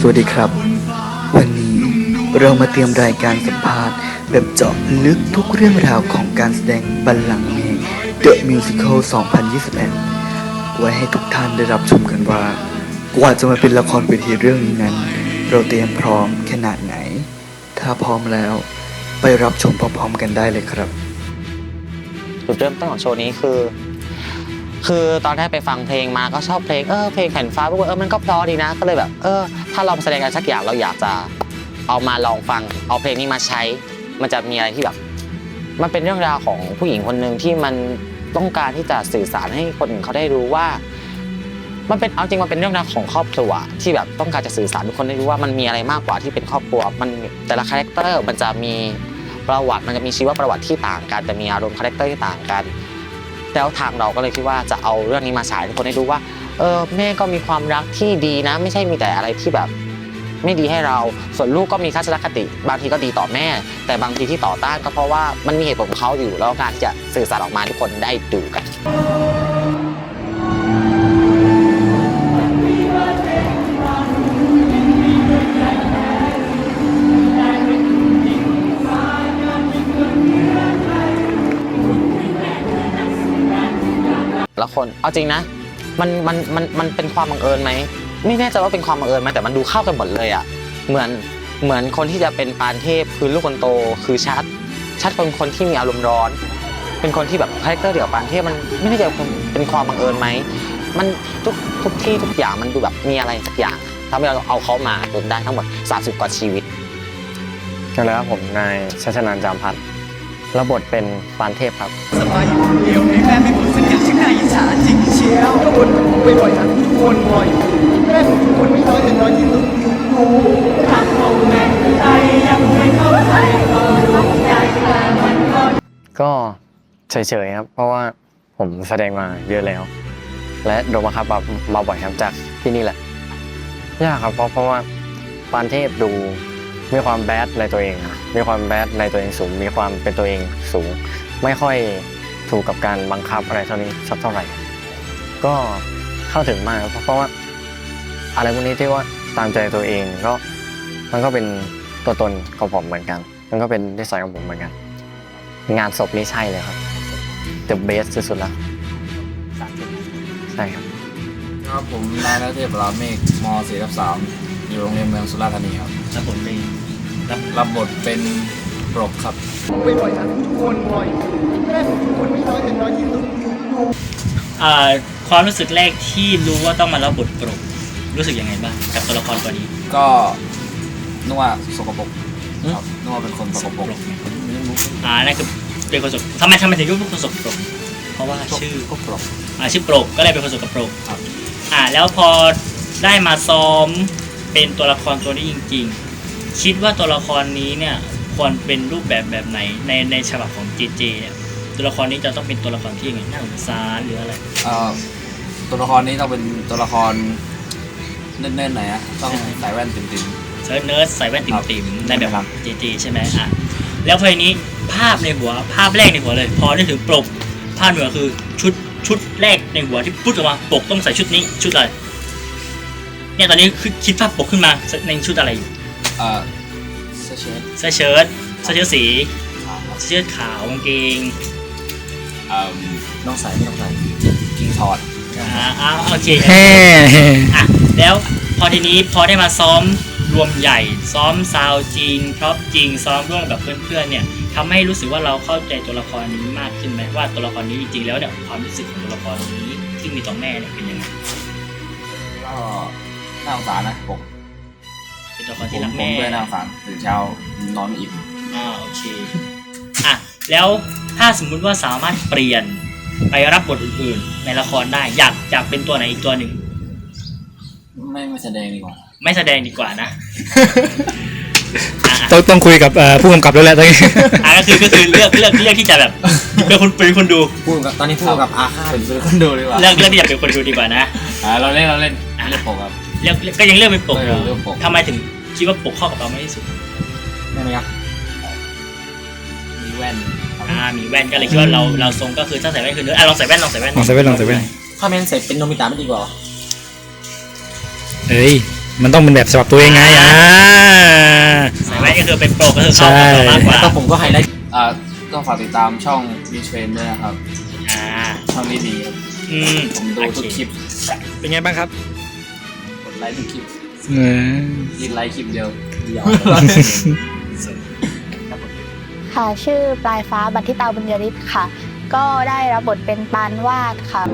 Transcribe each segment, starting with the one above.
สวัสดีครับ วันนี้เรามาเตรียมรายการสัมภาษณ์ แบบเจาะลึกทุกเรื่องราวของการแสดงบัลลังก์เมฆ The Musical 2021 ไว้ให้ทุกท่านได้รับชมกันว่า กว่าจะมาเป็นละครเวทีเรื่องนี้นั้น เราเตรียมพร้อมขนาดไหน ถ้าพร้อมแล้วไปรับชมพร้อมๆกันได้เลยครับ จุดเริ่มต้นของโชว์นี้คือ คือตอนแรกไปฟังเพลงมาก็ชอบเพลงเออเพลงแผ่นฟ้าปุ๊บเออมันก็เพราะดีนะก็เลยแบบเออถ้าลองแสดงอะไรสักอย่างเราอยากจะเอามาลองฟังเอาเพลงนี้มาใช้ มันจะมีอะไรที่แบบ มันเป็นเรื่องราวของผู้หญิงคนหนึ่งที่มันต้องการที่จะสื่อสารให้คนอื่นเขาได้รู้ว่า มันเป็นเอาจริงมันเป็นเรื่องราวของครอบครัวที่แบบต้องการจะสื่อสารทุกคนได้รู้ว่ามันมีอะไรมากกว่าที่เป็นครอบครัว มันแต่ละคาแรคเตอร์มันจะมีประวัติมันจะมีชีวประวัติที่ต่างกันแต่มีอารมณ์คาแรคเตอร์ที่ต่างกัน แล้วทางเราก็เลยคิดว่าจะเอาเรื่องนี้มาฉายให้คนได้รู้ว่า เออแม่ก็มีความรักที่ดีนะ ไม่ใช่มีแต่อะไรที่แบบไม่ดีให้เรา ส่วนลูกก็มีทัศนคติ บางทีก็ดีต่อแม่ แต่บางทีที่ต่อต้านก็เพราะว่ามันมีเหตุผลของเขาอยู่ แล้วการที่จะสื่อสารออกมาทุกคนได้ดูกัน คน เอาจริงนะ มันมันมันมันเป็นความบังเอิญไหมไม่แน่ใจว่าเป็นความบังเอิญไหมแต่มันดูเข้ากันหมดเลยอะเหมือนเหมือนคนที่จะเป็นปานเทพคือลูกคนโตคือชัด ชัดเป็นคนที่มีอารมณ์ร้อน เป็นคนที่แบบคาแรคเตอร์เดี่ยวปานเทพมันไม่แน่ใจว่าเป็นความบังเอิญไหมมันทุกทุกที่ทุกอย่างมันดูแบบมีอะไรสักอย่างทำให้เราเอาเขามาจนได้ทั้งหมด 30 กว่าชีวิตกันแล้วผมนายชัชนันท์จามพัฒน์รับบทเป็นปานเทพครับสบายอยู่คนเดียวในแม่ไม่ น่าอิจฉาจริงเชียวก็วนไปบ่อยทั้งทุกคนบ่อยแม่ของทุกคนไม่น้อยแต่น้อยที่สุดอยู่กูทางพ่อแม่ใจยังไม่เข้าใจก็รู้ใจแต่มันก็ก็เฉยๆครับ เพราะว่าผมแสดงมาเยอะแล้ว และโดนบังคับมาบ่อยครับจากที่นี่แหละยากครับเพราะเพราะว่าปานเทพดูมีความแบดในตัวเอง มีความแบดในตัวเองสูง มีความเป็นตัวเองสูง ไม่ค่อย ถูกกับการบังคับอะไรเท่านี้สักเท่าไหร่ ก็เข้าถึงมากครับเพราะเพราะว่าอะไรพวกนี้ที่ว่าตามใจตัวเองก็มันก็เป็นตัวตนของผมเหมือนกัน มันก็เป็นนิสัยของผมเหมือนกัน งานศพนี่ใช่เลยครับ The best สุดๆแล้วใช่ครับครับผมนายนเทพราเมฆม .4 ทับ3อยู่โรงเรียนเมืองสุราษฎร์ธานีครับแล้วผมเป็นรับรับบทเป็น ปรกครับไปบ่อยทั้งทุกคนบ่อยแม่ของทุกคนไม่น้อยแต่น้อยที่สุดอยู่กูอ่าความรู้สึกแรกที่รู้ว่าต้องมารับบทปรกรู้สึกยังไงบ้างกับตัวละครตัวนี้ ก็นึกว่าสกปรกครับนึกว่าเป็นคนสกปรกอ่านั่นคือเป็นคนสกทำไมทำไมถึงรู้ว่าเป็นคนสกปรกเพราะว่าชื่อก็ปรกอ่าชื่อปรกก็เลยเป็นคนสกปรกครับอ่าแล้วพอได้มาซ้อมเป็นตัวละครตัวนี้จริง ๆ คิดว่าตัวละครนี้เนี่ย ควรเป็นรูปแบบแบบไหนในในฉบับของเจเจเนี่ยตัวละครนี้จะต้องเป็นตัวละครที่ยังไงน่าสงสารหรืออะไร เอ่อตัวละครนี้ต้องเป็นตัวละครเนิ่นๆหน่อยอะต้องใส่แว่นติ่ม เซิร์ชเนิร์ดใส่แว่นติ่มๆในแบบครับเจเจใช่ไหมอะแล้วเพลงนี้ภาพในหัวภาพแรกในหัวเลย พอได้ถึงปกภาพในหัวคือชุดชุดแรกในหัวที่พูดออกมาปกต้องใส่ชุดนี้ชุดอะไรเนี่ยตอนนี้คือคิดภาพปกขึ้นมาในชุดอะไรอยู่ๆ เอ่อ เสื้อเชิ้ตเสื้อเชิ้ตเสื้อเชิ้ตสีขาวครับเสื้อเชิ้ตขาวกางเกงเอ่อต้องใส่ไม่ต้องใส่กิ้งถอดอ่าอ่าโอเคอะแล้วพอทีนี้พอได้มาซ้อมรวมใหญ่ ซ้อมซาวด์จริงพร็อพจริงซ้อมร่วมกับเพื่อนๆเนี่ยทำให้รู้สึกว่าเราเข้าใจตัวละครนี้มากขึ้นไหมว่าตัวละครนี้จริงๆแล้วเนี่ยความรู้สึกของตัวละครนี้ที่มีต่อแม่เนี่ยเป็นยังไงก็น่าสงสารนะผมเป็น ตัวละครผที่มรักผมแม่ด้วยน่าสงสารตื่นเช้านอนอิ่มอ่าโอเคอะแล้วถ้าสมมุติว่าสามารถเปลี่ยนไปรับบทอื่นๆ ในละครได้อยากอยากเป็นตัวไหนอีกตัวหนึ่ง ไม่ไม่แสดงดีกว่าไม่แสดงดีกว่านะ อะต้องต้องคุยกับเอ่อผู้กำกับแล้วแหละตอนนี้ อะก็คือก็คือเลือกเลือกเลือกที่จะแบบเป็นคนเป็นคนดู พูดกับตอนนี้พูดกับอาฆาตเป็นคนดูดีกว่าเลือกเลือกที่จะเป็นคนดูดีกว่านะ อ่าเราเล่นเราเล่นเล่นปกครับ เลือกเลือกก็ยังเลือกเป็นปกอยู่เลือกปก ทำไมถึง คิดว่าปกเข้ากับเรามากที่สุดได้ไหมครับมีแว่นครับอ่ามีแว่นก็เลยคิดว่าเราเราทรงก็คือถ้าใส่แว่นคือเนื้ออะลองใส่แว่นลองใส่แว่นลองใส่แว่นลองใส่แว่นถ้าแมนใส่เป็นโนมิตะไม่ดีกว่าอเอ้ยมันต้องเป็นแบบฉบับตัวเองไงอ่าใส่ไว้ก็คือเป็นโปรก็คือเข้าใช่กับเรามากกว่า แล้วก็ผมก็ไฮไลท์อ่าต้องฝากติดตามช่องมีเทรนด้วยนะครับอ่าช่องนี้ดีครับอืมผมดูทุกคลิปเป็นไงบ้างครับกดไลค์ทุกคลิป เออยินไลค์คลิปเดียวค่ะ ชื่อปลายฟ้าบันทิตาบุญยริศค่ะ ก็ได้รับบทเป็นปานวาดค่ะ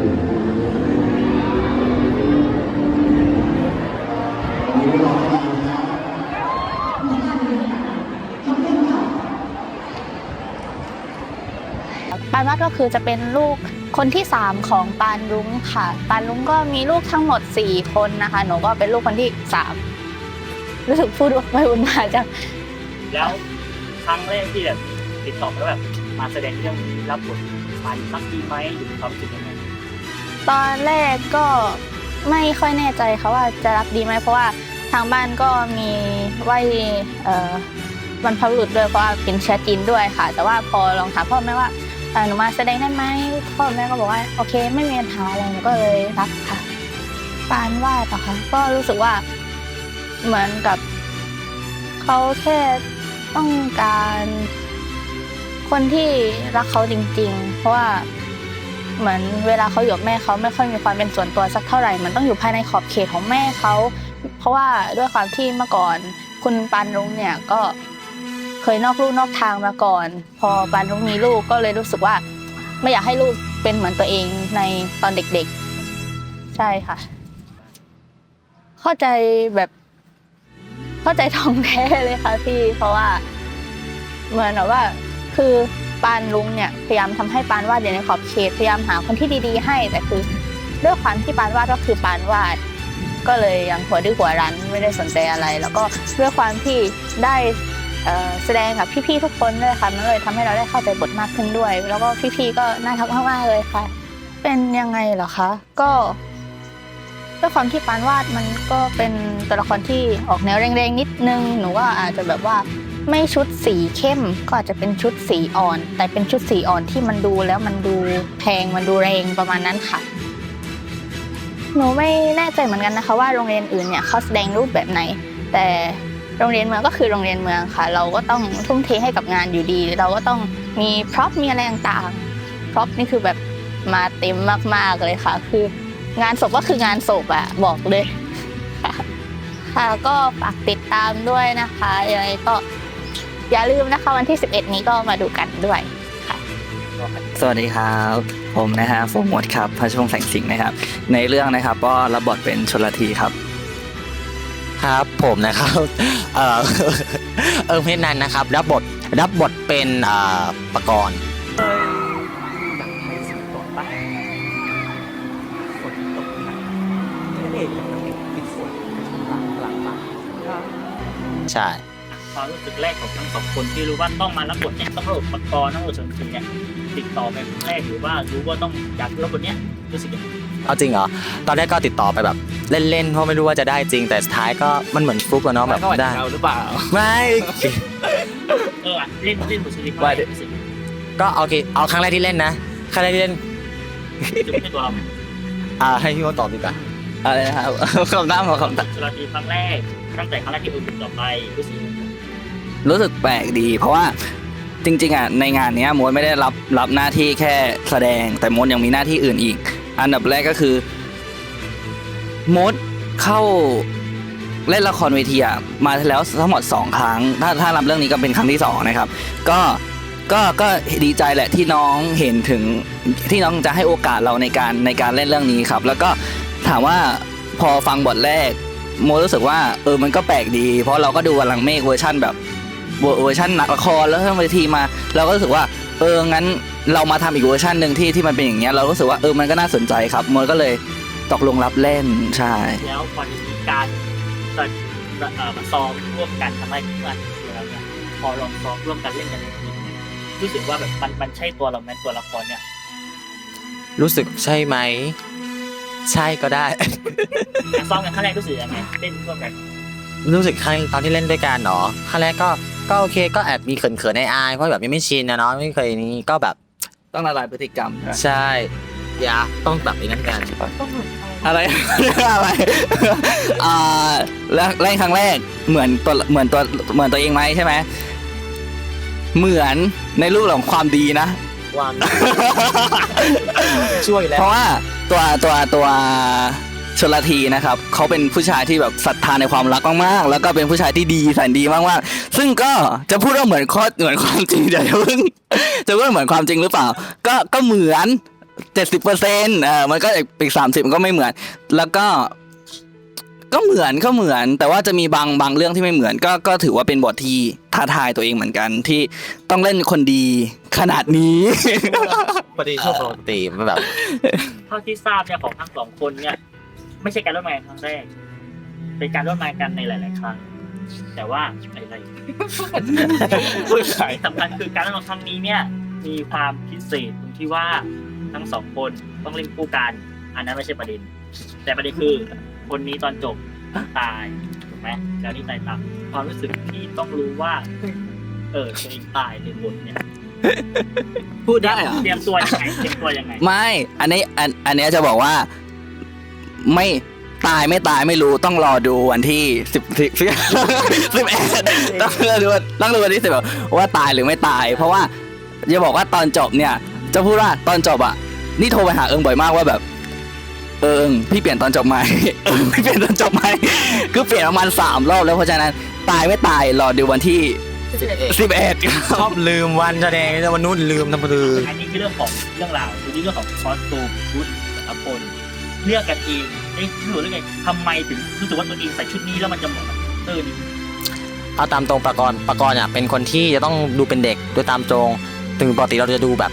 ปานวาดก็คือจะเป็นลูก คนที่ 3 ของปานรุ้งค่ะ ปานรุ้งก็มีลูกทั้งหมด 4 คนนะคะ หนูก็เป็นลูกคนที่ 3 รู้สึกพูดวกไปวนมาจังแล้วครั้งแรกที่แบบติดต่อแล้วแบบมาแสดงเรื่องนี้รับบทไปรักดีไหมหรือมีความรู้สึกยังไงตอนแรกก็ไม่ค่อยแน่ใจค่ะว่าจะรับดีไหมเพราะว่าทางบ้านก็มีไหวเอ่อบรรพบุรุษด้วยเพราะว่าเป็นเชื้อจีนด้วยค่ะ แต่ว่าพอลองถามพ่อแม่ว่าเอ่อ หนูมาแสดงได้ไหมพ่อแม่ก็บอกว่าโอเค ไม่มีปัญหาอะไรหนูก็เลยรับค่ะปานวาดอะค่ะก็รู้สึกว่าเหมือนกับเขาแค่ต้องการคนที่รักเขาจริง ๆ เพราะว่าเหมือนเวลาเขาอยู่กับแม่เขาไม่ค่อยมีความเป็นส่วนตัวสักเท่าไหร่ มันต้องอยู่ภายในขอบเขตของแม่เขา เพราะว่าด้วยความที่เมื่อก่อนคุณปานรุ้งเนี่ยก็ เคยนอกลู่นอกทางมาก่อน พอปานรุ้งมีลูกก็เลยรู้สึกว่า ไม่อยากให้ลูกเป็นเหมือนตัวเองในตอนเด็กๆ ใช่ค่ะ เข้าใจแบบเข้าใจทองแท้เลยค่ะพี่ เพราะว่าเหมือนแบบว่าคือปานลุงเนี่ยพยายามทำให้ปานวาดอยู่ในขอบเขตพยายามหาคนที่ดีๆ ให้ แต่คือด้วยความที่ปานวาดก็คือปานวาด ก็เลยยังหัวดื้อหัวรั้นไม่ได้สนใจอะไร แล้วก็ด้วยความที่ได้ แสดงกับพี่ๆทุกคนด้วยค่ะ มันเลยทำให้เราได้เข้าใจบทมากขึ้นด้วย แล้วก็พี่ๆก็น่ารักมากๆเลยค่ะ เป็นยังไงเหรอคะ ก็ด้วยความที่ปานวาดมันก็เป็นตัวละครที่ออกแนวแรงๆนิดนึง หนูว่าอาจจะแบบว่าไม่ชุดสีเข้มก็อาจจะเป็นชุดสีอ่อน แต่เป็นชุดสีอ่อนที่มันดูแล้วมันดูแพงมันดูแรงประมาณนั้นค่ะ หนูไม่แน่ใจเหมือนกันนะคะ ว่าโรงเรียนอื่นเนี่ยเขาแสดงรูปแบบไหน แต่ โรงเรียนเมืองก็คือโรงเรียนเมืองค่ะ เราก็ต้องทุ่มเทให้กับงานอยู่ดี เราก็ต้องมีพร็อพมีอะไรต่างๆพร็อพนี่คือแบบมาเต็มมากๆเลยค่ะ คืองานศพก็คืองานศพอะบอกเลยค่ะก็ฝากติดตามด้วยนะคะยังไงก็อย่าลืมนะคะวันที่ 11 นี้ก็มาดูกันด้วยสวัสดีครับ ผมนะฮะโฟร์หมดครับพระชงแสงสิงห์นะครับ ในเรื่องนะครับก็รับบทเป็นชลทีครับ ครับผมนะครับเออเออเพชรนันนะครับรับบทรับบทเป็นอ่อปกรณ์ใช่ความรู้สึกแรกของทั้งสองคนที่รู้ว่าต้องมารับบทเนี่ยต้องรับบทปกรณ์ต้องรับบทชนทีเนี่ยติดต่อไปครั้งแรกหรือว่ารู้ว่าต้องอยากรับบทเนี้ยรู้สึกยังไงเอาจริงเหรอตอนแรกก็ติดต่อไปแบบ เล่นๆเพราะไม่รู้ว่าจะได้จริง แต่สุดท้ายก็มันเหมือนฟลุกอะเนาะแบบเขาอาจได้จะเราหรือเปล่าไม่เอออะเล่นเล่นบทชนทีครั้งว่าแรเดี๋กยวรู้สึกก็โอเคเอาครั้งแรกที่เล่นนะครั้งแรกที่เล่นจะไม่ใช่ตัวเราอ่าให้พี่โมตอบดีกว่าอะไรนะครับคำตั้งของคำตั้งชลทีครั้งแรกตั้งแต่ครั้งแรกที่เออติดต่อไปรู้สึกยังไงรู้สึกแปลกดี เพราะว่าจริงๆอะในงานเนี้ยมดไม่ได้รับรับหน้าที่แค่แสดง แต่มดยังมีหน้าที่อื่นอีก อันดับแรกก็คือ มดเข้าเล่นละครเวทีอะมาแล้วทั้งหมด 2 ครั้ง ถ้าถ้ารับเรื่องนี้ก็เป็นครั้งที่ 2 นะครับ ก็ก็ก็ดีใจแหละที่น้องเห็นถึงที่น้องจะให้โอกาสเราในการในการเล่นเรื่องนี้ครับ แล้วก็ถามว่าพอฟังบทแรก โมรู้สึกว่าเออมันก็แปลกดี เพราะเราก็ดูวันลังเมฆเวอร์ชั่นแบบเวอร์เวอร์ชันหนักละครแล้วทำเวทีมา เราก็รู้สึกว่าเอองั้นเรามาทำอีกเวอร์ชันหนึ่งที่ที่มันเป็นอย่างเงี้ยเรารู้สึกว่าเออมันก็น่าสนใจครับโมก็เลย ตกลงรับเล่นใช่ แล้วพอจะมีการเอ่อมาซ้อมร่วมกันทำให้ทุกวันแล้วเนี่ยพอลองซ้อมร่วมกันเล่นกันจริงๆรู้สึกว่าแบบมันมันใช่ตัวเราไหมตัวละครเนี่ย รู้สึกใช่ไหม ใช่ก็ได้ ซ้อมกันครั้งแรกรู้สึกยังไงเล่นร่วมกันรู้สึกครั้งตอนที่เล่นด้วยกันเนาะครั้งแรกก็ก็โอเคก็แอบมีเขินๆในอายๆเพราะแบบยังไม่ชินนะเนาะไม่เคยนี้ก็แบบต้องละลายพฤติกรรมใช่ไหมใช่ อย่าต้องแบบนี้นั่นกันอะไร อะไรอ่าแล้วเล่นครั้งแรกเหมือนตัวเหมือนตัวเหมือนตัวเองไหมใช่ไหมเหมือนในรูปของความดีนะวันช่วยแล้เพวราะว่าตัวตัวตัวชลทีนะครับเขาเป็นผู้ชายที่แบบศรัทธาในความรักมากๆ แล้วก็เป็นผู้ชายที่ดีแสนดีมากๆ ซึ่งก็จะพูดว่าเหมือนข้อเหมือนความจริงเดี๋ยวอย่าเพิ่งจะพูดว่าเหมือนความจริงหรือเปล่า ก็ก็เหมือน เจ็ดสิบเปอร์เซ็นต์เออมันก็อีกสามสิบมันก็ไม่เหมือน แล้วก็ก็เหมือนก็เหมือน แต่ว่าจะมีบางบางเรื่องที่ไม่เหมือน ก็ก็ถือว่าเป็นบทที่ท้าทายตัวเองเหมือนกันที่ต้องเล่นคนดีขนาดนี้ พอดีช่วงปกติมันแบบเท่าที่ทราบเนี่ยของทั้งสองคนเนี่ย ไม่ใช่การร่วมงานครั้งแรกเป็นการร่วมงานกันในหลาย ๆ ครั้ง แต่ว่าอะไรๆสำคัญคือการร่วมงานครั้งนี้เนี่ย มีความพิเศษตรงที่ว่า ทั้งสองคนต้องเล่นคู่กัน อันนั้นไม่ใช่ประเด็น แต่ประเด็นคือ คนนี้ตอนจบตายถูกไหมแล้วนี่ตายตามความรู้สึกที่ต้องรู้ว่า เออตัวเองตายในบทเนี่ยพูดได้เหรอเตรียมตัวยังไงเตรียมตัวยังไงไม่ อันนี้อันอันเนี้ยจะบอกว่า ไม่ตายไม่ตายไม่รู้ต้องรอดูวันที่สิบสิบสิบสิบเอ็ดต้องรอดูต้องดูวันที่สิบว่าตายหรือไม่ตาย เพราะว่าจะบอกว่าตอนจบเนี่ย จะพูดว่าตอนจบอะ นี่โทรไปหาเอิงบ่อยมากว่าแบบ เอิงพี่เปลี่ยนตอนจบไหมเอิงพี่เปลี่ยนตอนจบไหมคือเปลี่ยนประมาณสามรอบแล้วเพราะฉะนั้นตายไม่ตายรอดูวันที่สิบเอ็ดชอบลืมวันแสดงวันนู้นลืมทำลืมอันนี้คือเรื่องของเรื่องราวคือเรื่องของคอสตูมชุดแต่ละคนเลือกกันเองเอ๊ะรู้หรือไงทำไมถึงรู้สึกว่าตัวเองใส่ชุดนี้แล้วมันจะเหมาะกับเออนี่เอาตามตรงประกรณ์ประกรณ์อะเป็นคนที่จะต้องดูเป็นเด็กโดยตามตรง ถึงปกติเราจะดูแบบ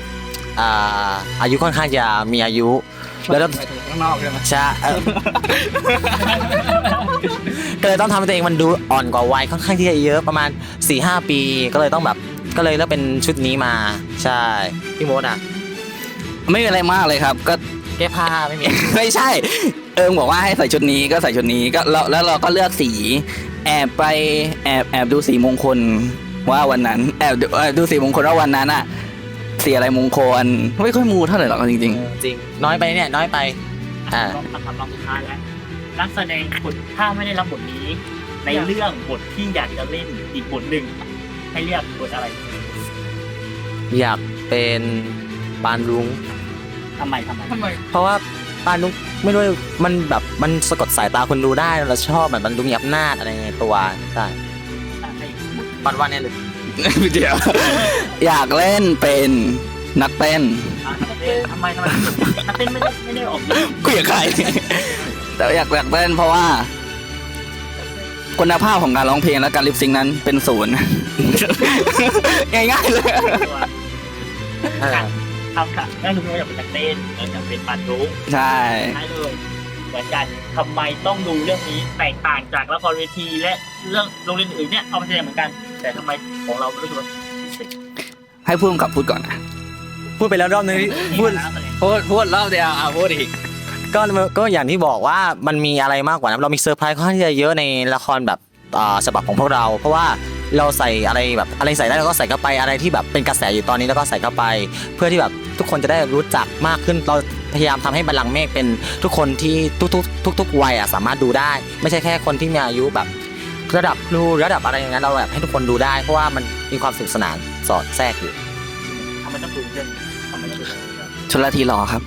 อ่าอายุค่อนข้างจะมีอายุ แล้วต้องข้างนอกใช่ไหมใช่เออก็เลยต้องทำให้ตัวเองมันดูอ่อนกว่าวัยค่อนข้างที่จะเยอะประมาณ4ี่หปี ก็เลยต้องแบบก็เลยเลือกเป็นชุดนี้มา ใช่พี่โมดอะไม่มีอะไรมากเลยครับ ก็ แก้ผ้าไม่มี ไม่ใช่ เอิงบอกว่าให้ใส่ชุดนี้ก็ใส่ชุดนี้ก็แล้วแล้วเราก็เลือกสี แอบไปแอบแอบดูสีมงคลว่าวันนั้นแอบดูแอบดูสีมงคลว่าวันนั้นอะ สีอะไรมงคลไม่ค่อยมูเท่าไหร่หรอกจริง จริง น้อยไปเนี่ย น้อยไป อ่าลองทำลองสุดท้ายแล้วนักแสดงคนถ้าไม่ได้รับบทนี้ ในเรื่องบทที่อยากจะเล่นอีกบทหนึ่งให้เรียกบทอะไรอยากเป็นปานรุ้งทำไมทำไมทำไมเพราะว่าปานรุ้งไม่รู้มันแบบมันสะกดสายตาคนดูได้เราชอบแบบมันดูมีอำนาจอะไรในตัวใช่ปันวันเนี่ยเลยๆ เดี๋ยว อยากเล่นเป็นนักเต้นทำไมทำไมนักเต้นไม่ได้ไม่ได้ออกเยอะคุยกับใครแต่อยากอยากเต้นเพราะว่า คุณภาพของการร้องเพลงและการลิปซิงค์นั้นเป็นศูนย์ง่ายๆเลยตัวทำค่ะนั่นคือว่าอยากเป็นนักเต้นแล้วอยากเป็นปันรุ้งใช่ใช่เลยเหมือนกันทำไมต้องดูเรื่องนี้แตกต่างจากละครเวทีและเรื่องโรงเรียนอื่นเนี่ยเอามาแสดงเหมือนกัน แต่ทำไมของเรารู้สึกว่าพิเศษให้พูดกับพูดก่อนนะพูดไปแล้วรอบนึงพูดพูดพูดรอบเดียวอะพูดอีกก็ก็อย่างที่บอกว่ามันมีอะไรมากกว่านั้นเรามีเซอร์ไพรส์ค่อนข้างที่จะเยอะในละครแบบอ่าฉบับของพวกเรา เพราะว่าเราใส่อะไรแบบอะไรใส่ได้เราก็ใส่เข้าไปอะไรที่แบบเป็นกระแสอยู่ตอนนี้แล้วก็ใส่เข้าไป เพื่อที่แบบทุกคนจะได้รู้จักมากขึ้นเราพยายามทำให้บัลลังก์เมฆเป็นทุกคนที่ทุกๆทุกๆวัยอะสามารถดูได้ ไม่ใช่แค่คนที่มีอายุแบบ ระดับครูระดับอะไรอย่างนั้นเราแบบให้ทุกคนดูได้เพราะว่ามันมีความสนุกสนานสอดแทรกอยู่ทำไมต้องดูเรื่องนี้ทำไมต้องดูเรื่องนี้ชนละทีรอครับ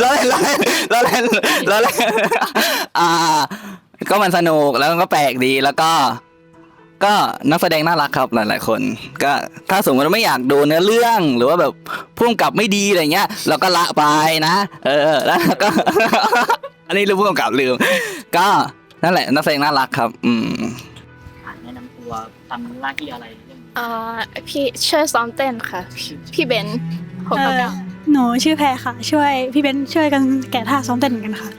แล้วเล่นแล้วเล่นแล้วเล่นแล้วเล่นอ่า ก็มันสนุกแล้วก็แปลกดีแล้วก็ ก็นักแสดงน่ารักครับหลาย ๆ คน ก็ถ้าสมมติว่าไม่อยากดูเนื้อเรื่องหรือว่าแบบพุ่มกับไม่ดีอะไรเงี้ย เราก็ละไปนะ เออแล้วก็ อันนี้รู้พุ่มกับลืม ก็ นั่นแหละนักแสดงน่ารักครับ อืมอ่านแนะนำตัวทำหน้าที่อะไรเรื่องนี้อ่าพี่ช่วยซ้อมเต้นค่ะ พี่พี่เบนซ์หกเอกับอเก้าหนูชื่อแพรค่ะ ช่วยพี่เบนซ์ช่วยกันแกะท่าซ้อมเต้นเหมือนกันค่ะ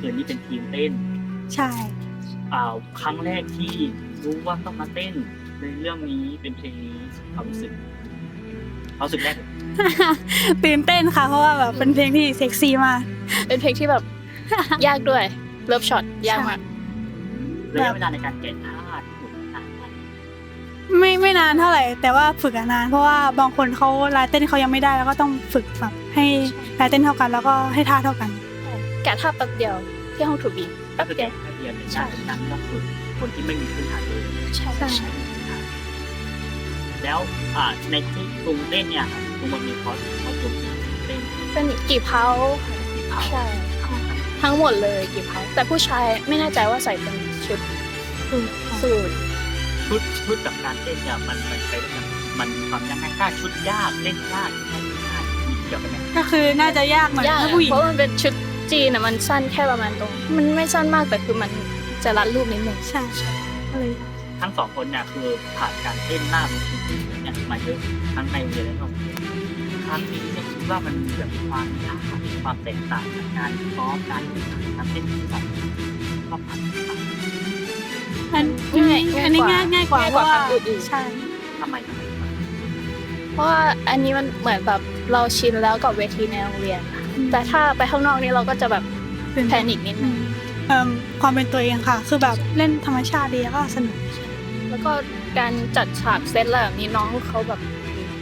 คืนนี้เป็นทีมเต้นใช่ อ่าครั้งแรกที่ รู้ว่าต้องมาเต้นในเรื่องนี้เป็นเพลงนี้ความรู้สึกความรู้สึกแรกตื่นเต้นค่ะ เพราะว่าแบบเป็นเพลงที่เซ็กซี่มากเป็นเพลงที่แบบ ยากด้วยเลิฟช็อตยากมากระยะเวลาในการแกะท่าถูกนานไหมไม่ไม่นานเท่าไหร่ แต่ว่าฝึกอะนาน เพราะว่าบางคนเขาลายเต้นเขายังไม่ได้แล้วก็ต้องฝึกแบบให้ลายเต้นเท่ากัน แล้วก็ให้ท่าเท่ากัน แกะท่าแป๊บเดียวที่ห้องถูบีแป๊บคือเดีแกะยวท่าเดียวในการนั้นก็คือคนที่ไม่มีพื้นฐานเลย ใช่ใช่แล้วอ่าในที่กรุงเต้นเนี่ยครับกรุงมันมีคอร์สคอร์สกรุงเต้นเป็นกี่เพาที่เผาใช่ทั้งหมดเลยกี่เพาแต่ผู้ชายไม่แน่ใจว่าใส่เป็นชุดสูทชุดชุดกับการเต้นเนี่ยมันมันไปด้วยกันมันความยากง่ายถ้าชุดยากเล่นยากเล่นง่ายมีเกี่ยวกันไหมก็คือน่าจะยากหน่อยยากถ้าอะผู้หญิงเพราะมันเป็นชุดจีนอะมันสั้นแค่ประมาณตรง มันไม่สั้นมากแต่คือมันจะรัดรูปนิดนึงใช่ใช่ก็เลย ทั้งสองคนเนี่ยคือผ่านการเต้นหน้าเวทีเนี่ยมาเยอะทั้งในโรงเรียนและนอกโรงเรีครั้งนี้เนี่ยคิดว่ามันแบบความยากความแตกต่างจากการซ้อมการการเต้นที่แบบก็ผ่านต่างอันง่ายอันนี้ง่ายง่ายกว่าเพกว่าราะว่าครั้งอื่นใช่ทำไมทำไมเพราะว่าอันนี้มันเหมือนแบบเราชินแล้วกับเวทีในโรงเรียน แต่ถ้าไปข้างนอกนี่เราก็จะแบบแพนิคนิดนึงเอ่มความเป็นตัวเองค่ะ คือแบบเล่นธรรมชาติดีก็สนุก แล้วก็การจัดฉากเซตอะไรแบบนี้น้องเขาแบบ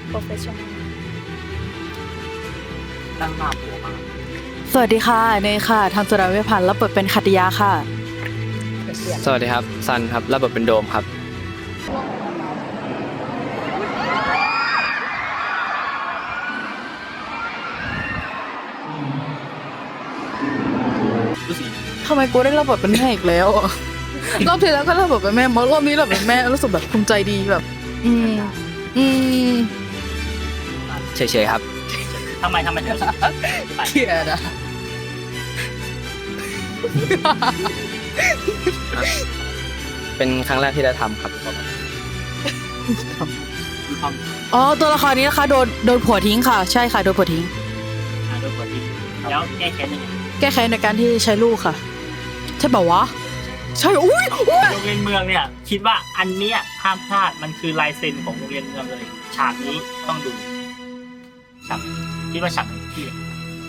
โปรเฟชชั่นอลตั้งหน้าผัวมากสวัสดีค่ะเนยค่ะ ทางสุราเวชพันธ์รับบทเป็นคัตยาค่ะ สวัสดีครับ ซันครับรับบทเป็นโดมครับ รู้สึกทำไมกูได้รับบทเป็นแม่อีกแล้วอะ รอบที่แล้วก็รับบทเป็นแม่มารอบนี้รับบทเป็นแม่รู้สึกแบบภูมิใจดีแบบ อืมอืมเฉยๆครับทำไมทำไมถึงรู้สึกไปเกลียดอะเป็นครั้งแรกที่ได้ทำครับมีความอ๋อตัวละครนี้นะคะโดนโดนผัวทิ้งค่ะ ใช่ค่ะโดนผัวทิ้งอ่าโดยปกติแล้วแก้แค้นยังไงแก้แค้นในการที่ใช้ลูกค่ะ ใช่เปล่าวะ ใช่อุ้ยอุ้ยโรงเรียนเมืองเนี่ยคิดว่าอันเนี้ยห้ามพลาดมันคือลายเซ็นของโรงเรียนเมืองเลยฉากนี้ต้องดูฉากคิดว่าฉากไหนที่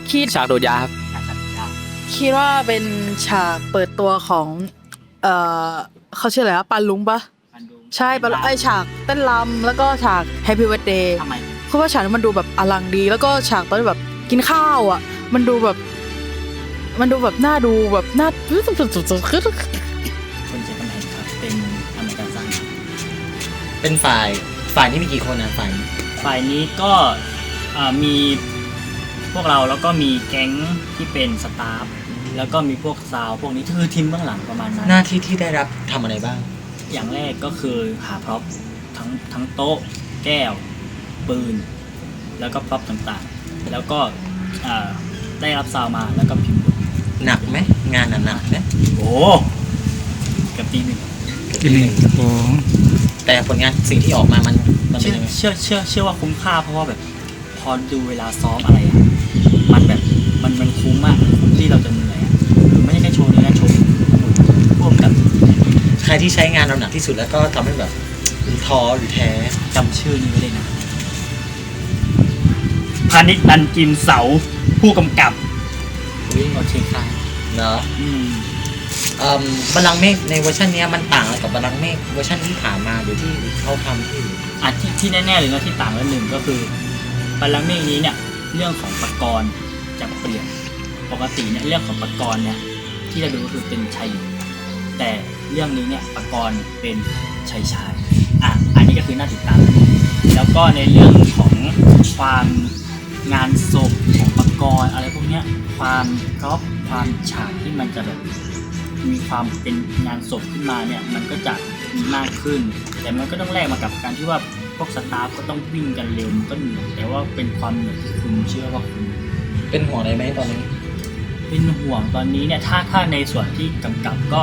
คิดฉากโดดยาครับฉากฉากยากคิดว่าเป็นฉากเปิดตัวของเอ่อเขาชื่ออะไรวะปันลุงปะมันดูใช่ปันลุงไอฉากเต้นรำแล้วก็ฉาก Happy Birthday ทำไมเพราะว่าฉากนั้นมันดูแบบอลังดี แล้วก็ฉากตอนที่แบบกินข้าวอะ มันดูแบบ มันดูแบบน่าดูแบบน่า เป็นฝ่ายฝ่ายนี้มีกี่คนนะฝ่ายนี้ฝ่ายนี้ก็อ่ามีพวกเราแล้วก็มีแก๊งที่เป็นสตาฟแล้วก็มีพวกซาวพวกนี้คือทีมเบื้องหลังประมาณนั้น หน้าที่ที่ได้รับทำอะไรบ้าง อย่างแรกก็คือหาพร็อพทั้งทั้งโต๊ะ แก้ว ปืน แล้วก็พร็อพต่างๆ แล้วก็อ่าได้รับซาวมาแล้วก็พิมพ์บทหนักไหมงานน่ะหนักไหมโอ้เกับตีหนึ่งอีกหนึ่งโอ้ แต่ผลงานสิ่งที่ออกมามันมันเป็เชื่นอยังไงเชื่อเชื่อเชื่อว่าคุ้มค่าเพราะว่าแบบพอดูเวลาซ้อมอะไรอะมันแบบมันมันคุ้มมากคุ้มที่เราจะเหนื่อยอะไม่ใช่แค่โชว์นี้นะโชว์ร่วมกับใครที่ใช้งานเราหนักที่สุดแล้วก็ทำให้แบบท้อหรือแท้จำชื่อนี้ไว้เลยนะพานิชนันจิมเสาผู้กำกับอุ๊ยโอเคค่ะเนาะ อืมเอ่อ บัลลังก์เมฆในเวอร์ชันนี้มันต่างอะไรกับบัลลังก์เมฆเวอร์ชันที่ผ่านมาหรือที่เขาทำที่อื่นอะที่ที่แน่ๆเลยนะที่ต่างกันหนึ่งก็คือบัลลังก์เมฆนี้เนี่ยเรื่องของปรกรณ์จะเปลี่ยนปกติเนี่ยเรื่องของปรกรณ์เนี่ยที่เราดูก็คือเป็นชายหญิงแต่เรื่องนี้เนี่ยปรกรณ์เป็นชายชายอะอันนี้ก็คือน่าติดตาม แล้วก็ในเรื่องของความงานศพของปรกรณ์อะไรพวกเนี้ยความครอบความฉากที่มันจะแบบ มีความเป็นงานศพขึ้นมาเนี่ยมันก็จะมีมากขึ้น แต่มันก็ต้องแลกมากับการที่ว่าพวกสตาฟก็ต้องวิ่งกันเร็วมันก็เหนื่อยแต่ว่าเป็นความเหนื่อยที่คุณเชื่อว่าคุณเป็นห่วงอะไรไหมตอนนี้ เป็นห่วงตอนนี้เนี่ยถ้าถ้าในส่วนที่กำกับก็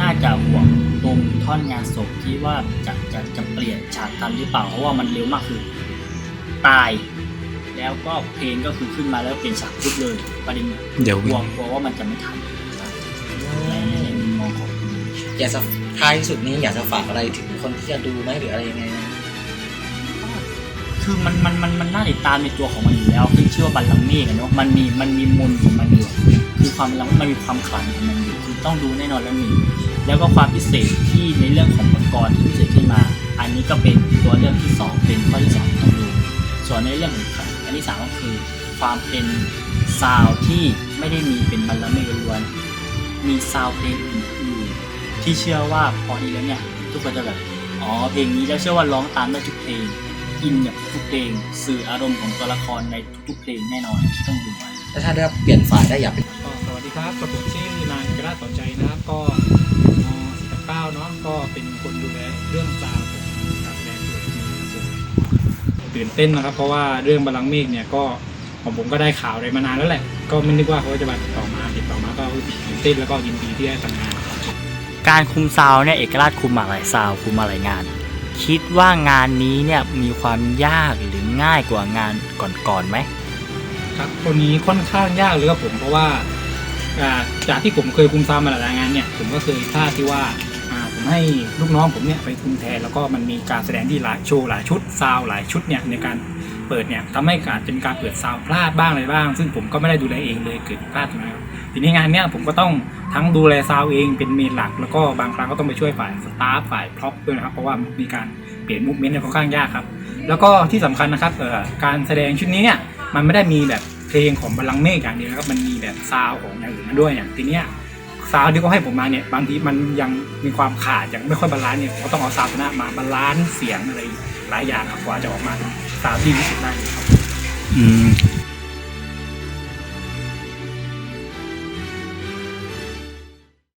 น่าจะห่วงตรงท่อนงานศพที่ว่าจะจะจะเปลี่ยนฉากทันหรือเปล่าเพราะว่ามันเร็วมากคือตาย แล้วก็เพลงก็คือขึ้นมาแล้วเปลี่ยนฉากปุ๊บเลยประเด็นเดี๋ยวกลัวกลัวว่ามันจะไม่ทันในในมุมม อยากจะท้ายที่สุดนี้อยากจะฝากอะไรถึงคนที่จะดูไหมหรืออะไรยังไงไหมคือมันมันมันมันน่าติดตามในตัวของมันอยู่แล้วขึ้นชื่อว่าบัลลังก์เมฆอะเนาะมันมีมันมีมนของมันอยู่คมีความลังมันมีความขลังของมันอยู่คือต้องดูแน่นอนแล้วมีแล้วก็ความพิเศษที่ในเรื่องของอุปกรที่พิเศษขึ้นมา อันนี้ก็เป็นตัวเรื่องที่สองเป็นข้อที่สองต้องดูส่วนในเรื่องของอันที่สามก็คือความเป็นซาวที่ไม่ได้มีเป็นบัลลังก์เมฆล้วนๆ มีซาวเพลงอื่นๆที่เชื่อว่าพอดีแล้วเนี่ย ทุกคนจะแบบอ๋อเพลงนี้แล้วเชื่อว่าร้องตามได้ทุกเพลงอินกับทุกเพลงสื่ออารมณ์ของตัวละครในทุกๆเพลงแน่นอนที่ต้องดูไว้ถ้าได้เปลี่ยนฝ่ายได้อยากเป็นก็สวัสดีครับกับผมชื่อนายกระต่อใจนะครับ ก็มสิบเก้าเนาะก็เป็นคนดูแลเรื่องซาวของการแสดงตัวนี้ครับตื่นเต้นนะครับ เพราะว่าเรื่องบาลังเมฆเนี่ยก็ของผมก็ได้ข่าวอะไรมานานแล้วแหละ ก็ไม่นึกว่าเขาจะมาติดต่อมาติดต่อมาก็ เต้นแล้วก็ยินดีที่ได้ทำงานครับการคุมซาวน์เนี่ยเอกราชคุมมาหลายซาวน์คุมมาหลายงาน คิดว่างานนี้เนี่ยมีความยากหรือง่ายกว่างานก่อนๆไหมครับคนนี้ค่อนข้างยากเลยครับผมเพราะว่าอ่าจากที่ผมเคยคุมซาวด์มาหลายๆงานเนี่ยผมก็เคยพลาดที่ว่าอ่าผมให้ลูกน้องผมเนี่ยไปคุมแทนแล้วก็มันมีการแสดงที่หลายโชว์หลายชุดซาวด์หลายชุดเนี่ยในการเปิดเนี่ยทำให้การเป็นการเปิดซาวด์พลาดบ้างอะไรบ้าง ซึ่งผมก็ไม่ได้ดูแลเองเลยเกิดพลาดตรงนั้นครับ ทีนี้งานเนี้ยผมก็ต้องทั้งดูแลซาวเองเป็นเมนหลัก แล้วก็บางครั้งก็ต้องไปช่วยฝ่ายสตาฟฝ่ายพร็อพด้วยนะครับ เพราะว่ามีการเปลี่ยนมูฟเมนต์เนี่ยค่อนข้างยากครับ แล้วก็ที่สำคัญนะครับการแสดงชุดนี้เนี่ยมันไม่ได้มีแบบเพลงของบัลลังก์เมฆอย่างเดียวนะครับมันมีแบบซาวของอย่างอื่นมาด้วยอย่างทีเนี้ยซาวที่เขาให้ผมมาเนี่ยบางทีมันยังมีความขาดยังไม่ค่อยบาลานซ์เนี่ยผมก็ต้องเอาซาวนั้นมาบาลานซ์เสียงอะไรหลายอย่างครับกว่าจะออกมาเป็นซาวด์ที่สึกได้ครับอืม